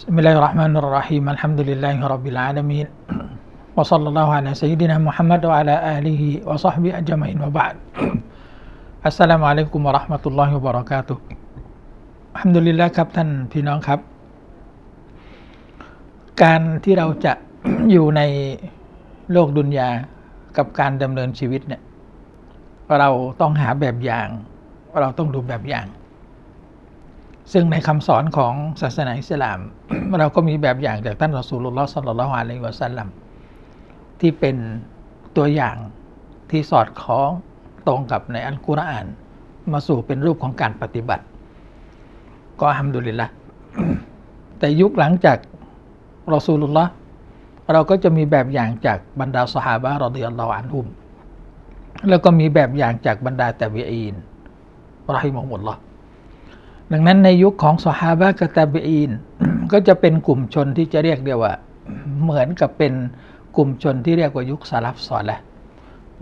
بسم الله الرحمن الرحيم الحمد لله رب العالمين وصلى الله على سيدنا محمد وعلى آله وصحبه أجمعين وبعد السلام عليكم ورحمة الله وبركاته الحمد لله ครับท่านพี่น้องครับ การที่เราจะ อยู่ในโลกดุนยากับการดำเนินชีวิตเนี่ย เราต้องหาแบบอย่าง เราต้องดูแบบอย่าง ซึ่งในคำสอนของศาสนาอิสลาม เราก็มีแบบอย่างจากท่านรอสูลุลลอฮ์สัลลัลลอฮุอะลัยวะสัลลัมที่เป็นตัวอย่างที่สอดคล้องตรงกับในอัลกุรอาน มาสู่เป็นรูปของการปฏิบัติ ก็อัลฮัมดุลิลละแต่ยุคหลังจากรอสูลุลลอฮ์เราก็จะมีแบบอย่างจากบรรดาสหาบะรอดิยัลลอฮุอันฮุม แล้วก็มีแบบอย่างจากบรรดาตะบีอีนรอฮิมะฮุมุลลอฮ์ ดังนั้นในยุคของสหาบะกตะบีอีนก็จะเป็นกลุ่มชนที่จะเรียกเดียวว่า เหมือนกับเป็นกลุ่มชนที่เรียกว่ายุคสลับสอนแหละ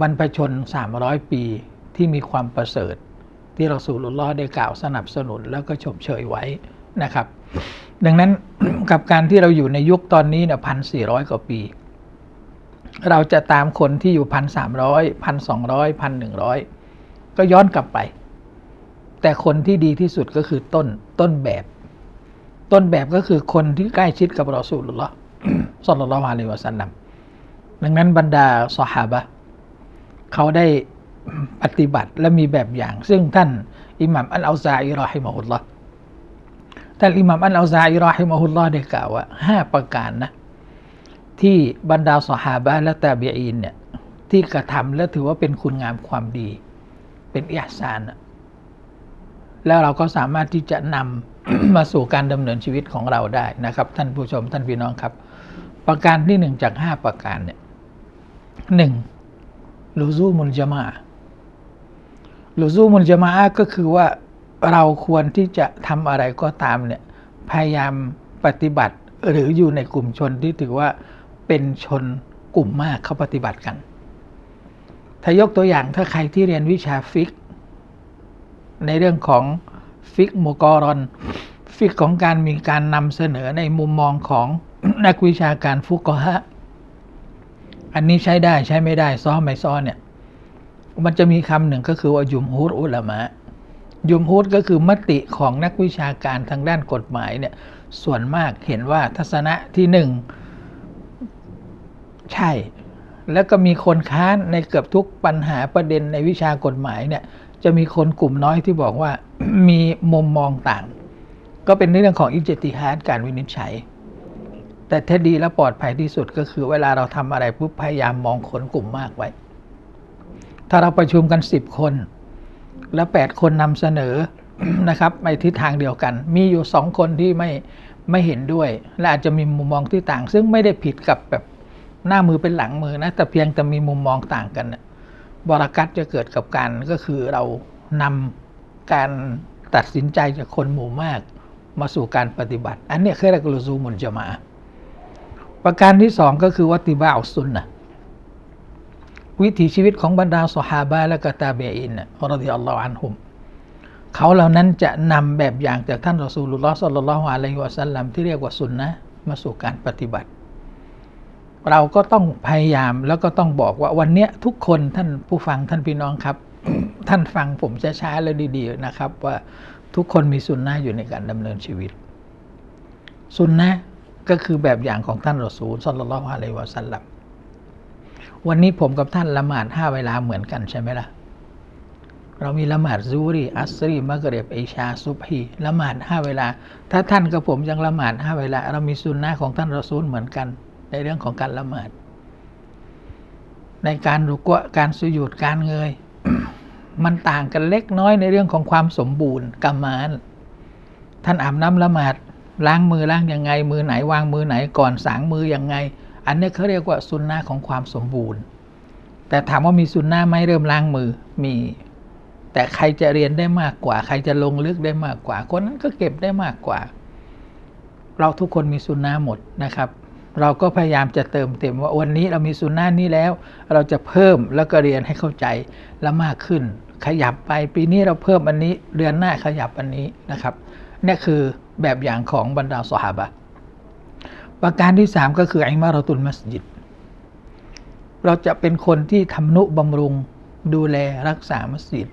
บรรพชน 300 ปีที่มีความประเสริฐ ที่เราสู่ลุลลอได้กล่าวสนับสนุนแล้วก็ชมเชยไว้นะครับ ดังนั้นกับการที่เราอยู่ในยุคตอนนี้เนี่ยพันสี่ร้อยกว่าปี เราจะตามคนที่อยู่พันสามร้อยพันสองร้อยพันหนึ่งร้อยก็ย้อนกลับไป แต่คนที่ดีที่สุดก็คือต้นต้นแบบ ต้นแบบก็คือคนที่ใกล้ชิดกับรอสูลุลลอฮ์สัลลัลลอฮุอะลัยฮิวะสัลลัมดังนั้นบรรดาสหาบะเขาได้ปฏิบัติและมีแบบอย่าง ซึ่งท่านอิหมัมอัลอาซาอิรอฮิมะฮุลลอฮ์ท่านอิหมัมอัลอาซาอิรอฮิมะฮุลลอฮ์ได้กล่าวว่าห้าประการนะที่บรรดาสหาบะและตาบีอีนเนี่ยที่กระทำและถือว่าเป็นคุณงามความดี เป็นอิหซานอะ แล้วเราก็สามารถที่จะนำมาสู่การดำเนินชีวิตของเราได้นะครับ ท่านผู้ชมท่านพี่น้องครับ ประการที่หนึ่งจากห้าประการเนี่ยหนึ่งลูซูมุลจามาลูซูมุลจามาก็คือว่าเราควรที่จะทำอะไรก็ตามเนี่ยพยายามปฏิบัติหรืออยู่ในกลุ่มชนที่ถือว่าเป็นชนกลุ่มมากเขาปฏิบัติกัน ถ้ายกตัวอย่างถ้าใครที่เรียนวิชาฟิก ในเรื่องของฟิกโมกรอน ฟิกของการมีการนำเสนอในมุมมองของนักวิชาการฟุกฮะอันนี้ใช้ได้ใช้ไม่ได้ซ้อไม่ซ้อเนี่ย มันจะมีคำหนึ่งก็คือว่ายุมฮูดอุลามะยุมฮูดก็คือมติของนักวิชาการทางด้านกฎหมายเนี่ย ส่วนมากเห็นว่าทัศนะที่หนึ่งใช่ แล้วก็มีคนค้านในเกือบทุกปัญหาประเด็นในวิชากฎหมายเนี่ย จะมีคนกลุ่มน้อยที่บอกว่ามีมุมมองต่าง ก็เป็นเรื่องของอิจติฮัดการวินิจฉัย แต่ถ้าดีและปลอดภัยที่สุดก็คือเวลาเราทำอะไรปุ๊บพยายามมองคนกลุ่มมากไว้ ถ้าเราประชุมกันสิบคน แล้วแปดคนนำเสนอนะครับไปทิศทางเดียวกัน มีอยู่สองคนที่ไม่ไม่เห็นด้วย และอาจจะมีมุมมองที่ต่าง ซึ่งไม่ได้ผิดกับแบบหน้ามือเป็นหลังมือนะแต่เพียงแต่มีมุมมองต่างกันนะ บรากัตจะเกิดกับการก็คือเรานำการตัดสินใจจากคนหมู่มากมาสู่การปฏิบัติ อันนี้คือเรียกลูซูมุลจามา ประการที่สองก็คือวัติบาอุสุนนะวิถีชีวิตของบรรดาสหาบะและกตาเบอินนะรดิอัลลอฮฺอันฮุมเขาเหล่านั้นจะนำแบบอย่างจากท่านรอสูลุลลอฮ์สัลลัลลอฮุอะลัยฮิวะสัลลัมที่เรียกว่าสุนนะมาสู่การปฏิบัติ เราก็ต้องพยายามแล้วก็ต้องบอกว่าวันนี้ทุกคนท่านผู้ฟังท่านพี่น้องครับ ท่านฟังผมช้าๆแล้วดีๆนะครับ ว่าทุกคนมีสุนนะอยู่ในการดำเนินชีวิต สุนนะก็คือแบบอย่างของท่านรอสูลสัลลัลลอฮุอะลัยวะสัลลัมวันนี้ผมกับท่านละหมาดห้าเวลาเหมือนกันใช่ไหมล่ะ เรามีละหมาดซูรีอัสรีมะกเรบเอชาซุบฮีละหมาดห้าเวลา ถ้าท่านกับผมยังละหมาดห้าเวลา เรามีสุนนะของท่านรอซูลเหมือนกัน ในเรื่องของการละหมาด ในการรุกวะการสุยุดการเงย มันต่างกันเล็กน้อยในเรื่องของความสมบูรณ์กามาน ท่านอาบน้ำละหมาดล้างมือล้างยังไง มือไหนวางมือไหนก่อนสางมือยังไง อันนี้เขาเรียกว่าสุนนะของความสมบูรณ์ แต่ถามว่ามีสุนนะไหมเริ่มล้างมือมี แต่ใครจะเรียนได้มากกว่า ใครจะลงลึกได้มากกว่า คนนั้นก็เก็บได้มากกว่า เราทุกคนมีสุนนะหมดนะครับ เราก็พยายามจะเติมเต็มว่าวันนี้เรามีสุนนะนี้แล้ว เราจะเพิ่มแล้วก็เรียนให้เข้าใจและมากขึ้น ขยับไปปีนี้เราเพิ่มอันนี้เดือนหน้าขยับอันนี้นะครับนี่คือแบบอย่างของบรรดาสหบะประการที่สามก็คืออิมารตุลมัสยิด เราจะเป็นคนที่ทำนุบำรุงดูแลรักษามัสยิด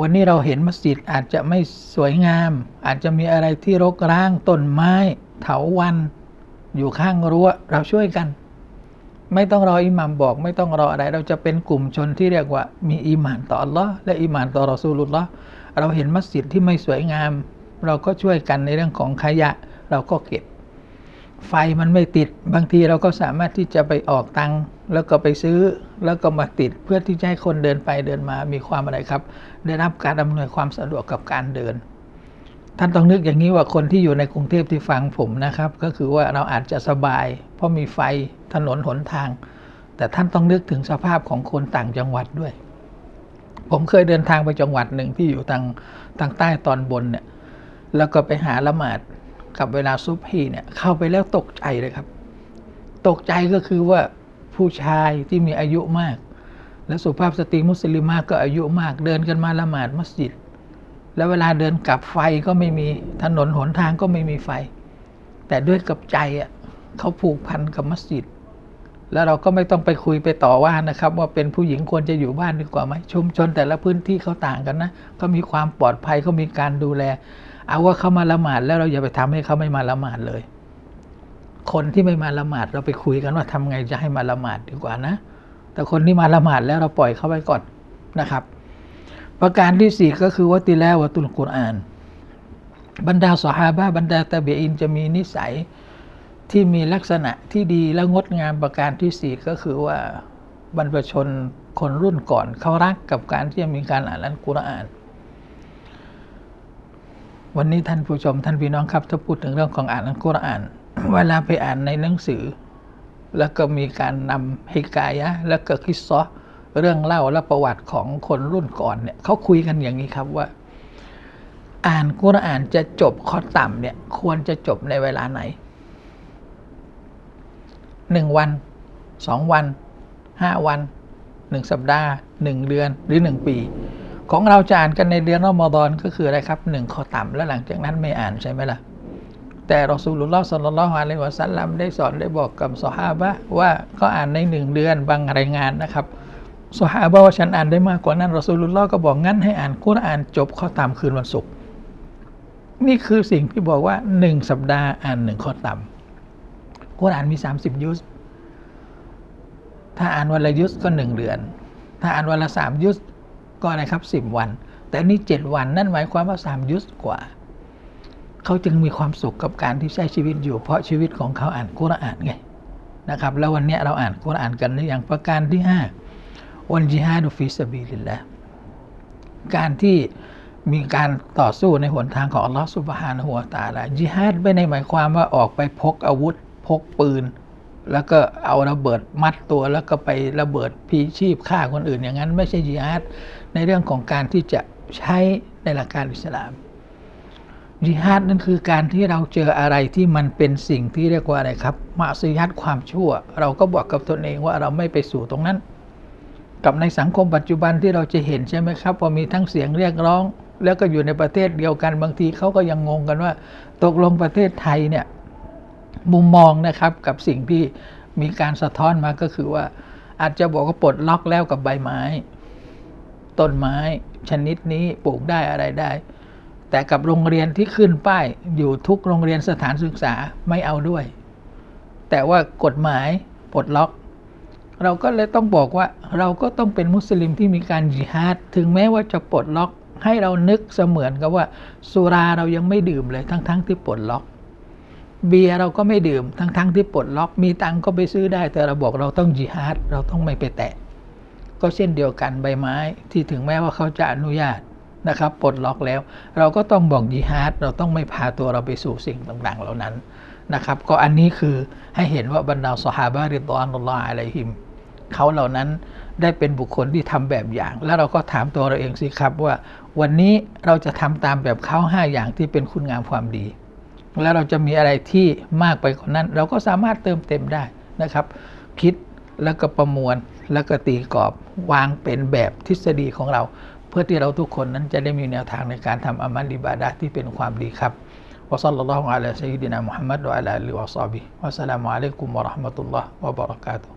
วันนี้เราเห็นมัสยิดอาจจะไม่สวยงาม อาจจะมีอะไรที่รกร้างต้นไม้ เถาวัน อยู่ข้างรั้วเราช่วยกัน ไม่ต้องรออิหมัมบอก ไม่ต้องรออะไร เราจะเป็นกลุ่มชนที่เรียกว่า มีอีหมานต่ออัลลอฮ์และอีหมานต่อรอซูลุลลอฮ์เราเห็นมัสยิดที่ไม่สวยงาม เราก็ช่วยกันในเรื่องของขยะ เราก็เก็บ ไฟมันไม่ติด บางทีเราก็สามารถที่จะไปออกตังค์แล้วก็ไปซื้อแล้วก็มาติดเพื่อที่จะให้คนเดินไปเดินมามีความอะไรครับ ได้รับการอำนวยความสะดวกกับการเดิน ท่านต้องนึกอย่างนี้ว่าคนที่อยู่ในกรุงเทพที่ฟังผมนะครับ ก็คือว่าเราอาจจะสบาย เพราะมีไฟถนนหนทาง แต่ท่านต้องนึกถึงสภาพของคนต่างจังหวัดด้วย ผมเคยเดินทางไปจังหวัดหนึ่งที่อยู่ทางทางใต้ตอนบนเนี่ยแล้วก็ไปหาละหมาดกับเวลาซุปฮีเนี่ยเข้าไปแล้วตกใจเลยครับ ตกใจก็คือว่าผู้ชายที่มีอายุมาก และสุภาพสตรีมุสลิมากก็อายุมาก เดินกันมาละหมาดมัสยิด แล้วเวลาเดินกลับไฟก็ไม่มีถนนหนทางก็ไม่มีไฟ แต่ด้วยกับใจอะเขาผูกพันกับมัสยิด แล้วเราก็ไม่ต้องไปคุยไปต่อว่านะครับ ว่าเป็นผู้หญิงควรจะอยู่บ้านดีกว่าไหมชุมชนแต่ละพื้นที่เขาต่างกันนะเขามีความปลอดภัยเขามีการดูแล เอาว่าเขามาละหมาดแล้วเราอย่าไปทำให้เขาไม่มาละหมาดเลย คนที่ไม่มาละหมาดเราไปคุยกันว่าทำไงจะให้มาละหมาดดีกว่านะ แต่คนที่มาละหมาดแล้วเราปล่อยเขาไปก่อนนะครับ ประการที่สี่ก็คือวัติแล้ววะตุลกุรอาน บรรดาสหาบะบรรดาตะเบีอินจะมีนิสัยที่มีลักษณะที่ดีและงดงามประการที่สี่ก็คือว่าบรรพชนคนรุ่นก่อนเขารักกับการที่จะมีการอ่านอัลกุรอาน วันนี้ท่านผู้ชมท่านพี่น้องครับ ถ้าพูดถึงเรื่องของอ่านอัลกุรอาน เวลาไปอ่านในหนังสือ แล้วก็มีการนำฮิกายะ แล้วก็คิสซอ เรื่องเล่าและประวัติของคนรุ่นก่อนเนี่ยเขาคุยกันอย่างนี้ครับว่า อ่านกุรอานจะจบข้อต่ำเนี่ยควรจะจบในเวลาไหนหนึ่งวันสองวันห้าวันหนึ่งสัปดาห์หนึ่งเดือนหรือหนึ่งปี ของเราจะอ่านกันในเดือนรอมฎอนก็คืออะไรครับหนึ่งข้อต่ำแล้วหลังจากนั้นไม่อ่านใช่ไหมล่ะแต่รอสูลุลลอฮ์สัลลัลลอฮุอะลัยฮิวะสัลลัมได้สอนได้บอกกับซอฮาบะว่าเขาอ่านในหนึ่งเดือนบางรายงานนะครับ ซอฮาบะห์ว่าฉันอ่านได้มากกว่านั้นรอสูลุลลอฮ์ก็บอกงั้นให้อ่านกุรอานจบข้อต่ำคืนวันศุกร์นี่คือสิ่งที่บอกว่าหนึ่งสัปดาห์อ่านหนึ่งข้อต่ำกุรอานมีสามสิบยุสถ้าอ่านวันละยุสก็หนึ่งเดือน ถ้าอ่านวันละสามยุสก็อะไรครับสิบวัน แต่นี่เจ็ดวันนั่นหมายความว่าสามยุสกว่า เขาจึงมีความสุขกับการที่ใช้ชีวิตอยู่ เพราะชีวิตของเขาอ่านกุรอานไงนะครับ แล้ววันนี้เราอ่านกุรอานกันหรือยังประการที่ห้า วันจิฮาดุฟิสบีลิลละการที่มีการต่อสู้ในหนทางของอัลลอฮฺสุบฮานะฮูวะตะอาลาจิฮาดไม่ได้หมายความว่าออกไปพกอาวุธพกปืน แล้วก็เอาระเบิดมัดตัว แล้วก็ไประเบิดพีชีพฆ่าคนอื่น อย่างนั้นไม่ใช่จิฮาดในเรื่องของการที่จะใช้ในหลักการอิสลามจิฮาดนั่นคือการที่เราเจออะไรที่มันเป็นสิ่งที่เรียกว่าอะไรครับมาซียัดความชั่ว เราก็บอกกับตนเองว่าเราไม่ไปสู่ตรงนั้น กับในสังคมปัจจุบันที่เราจะเห็นใช่ไหมครับว่ามีทั้งเสียงเรียกร้อง แล้วก็อยู่ในประเทศเดียวกันบางทีเขาก็ยังงงกันว่า ตกลงประเทศไทยเนี่ยมุมมองนะครับกับสิ่งที่มีการสะท้อนมาก็คือว่า อาจจะบอกว่าปลดล็อกแล้วกับใบไม้ ต้นไม้ชนิดนี้ปลูกได้อะไรได้ แต่กับโรงเรียนที่ขึ้นป้ายอยู่ทุกโรงเรียนสถานศึกษาไม่เอาด้วย แต่ว่ากฎหมายปลดล็อก เราก็เลยต้องบอกว่าเราก็ต้องเป็นมุสลิมที่มีการจิฮาดถึงแม้ว่าจะปลดล็อกให้เรานึกเสมือนกับว่าสุราเรายังไม่ดื่มเลยทั้งๆทที่ปลดล็อก เบียร์เราก็ไม่ดื่มทั้งๆทที่ปลดล็อก มีตังก็ไปซื้อได้ แต่เราบอกเราต้องจิฮาดเราต้องไม่ไปแตะ ก็เช่นเดียวกันใบไม้ที่ถึงแม้ว่าเขาจะอนุญาตนะครับปลดล็อกแล้ว เราก็ต้องบอกยิฮาดเราต้องไม่พาตัวเราไปสู่สิ่งต่างๆ เหล่านั้นนะครับ ก็อันนี้คือให้เห็นว่าบรรดาสหาบะริดวานุลลอฮ์อะลัยฮิม เขาเหล่านั้นได้เป็นบุคคลที่ทำแบบอย่าง แล้วเราก็ถามตัวเราเองสิครับว่า วันนี้เราจะทำตามแบบเขาห้าอย่างที่เป็นคุณงามความดี แล้วเราจะมีอะไรที่มากไปกว่านั้น เราก็สามารถเติมเต็มได้นะครับ คิดแล้วก็ประมวลแล้วก็ตีกรอบวางเป็นแบบทฤษฎีของเรา เพื่อที่เราทุกคนนั้นจะได้มีแนวทางในการทำอามัลดิบาดะที่เป็นความดีครับวะซัลลัลลอฮุอะลัยฮิดดินะมุฮัมมัดวะอะลัยฮิวะซอบิวะสลามุอะลัยกุมวะราะห์มะตุลลอฮ์วะบะเราะกาตุ